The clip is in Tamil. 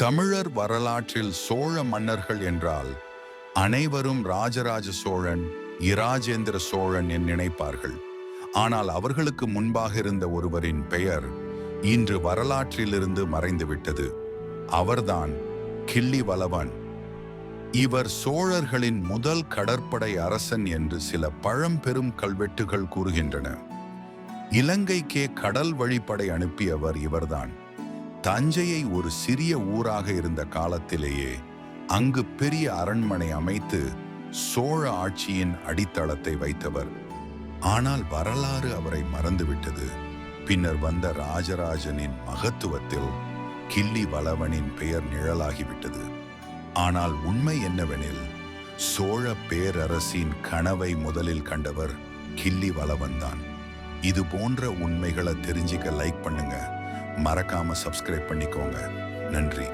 தமிழர் வரலாற்றில் சோழ மன்னர்கள் என்றால் அனைவரும் ராஜராஜ சோழன் இராஜேந்திர சோழன் என் நினைப்பார்கள். ஆனால் அவர்களுக்கு முன்பாக இருந்த ஒருவரின் பெயர் இன்று வரலாற்றிலிருந்து மறைந்துவிட்டது. அவர்தான் கிள்ளி வளவன் இவர் சோழர்களின் முதல் கடற்படை அரசன் என்று சில பழம்பெரும் கல்வெட்டுகள் கூறுகின்றன. இலங்கைக்கே கடல் வழிப்படை அனுப்பியவர் இவர்தான். தஞ்சையை ஒரு சிறிய ஊராக இருந்த காலத்திலேயே அங்கு பெரிய அரண்மனை அமைத்து சோழ ஆட்சியின் அடித்தளத்தை வைத்தவர். ஆனால் வரலாறு அவரை மறந்துவிட்டது. பின்னர் வந்த ராஜராஜனின் மகத்துவத்தில் கிள்ளி வளவனின் பெயர் நிழலாகிவிட்டது. ஆனால் உண்மை என்னவெனில் சோழ பேரரசின் கனவை முதலில் கண்டவர் கிள்ளி வளவன்தான். இது போன்ற உண்மைகளை தெரிஞ்சுக்க லைக் பண்ணுங்க. மறக்காம சப்ஸ்கிரைப் பண்ணிக்கோங்க. நன்றி.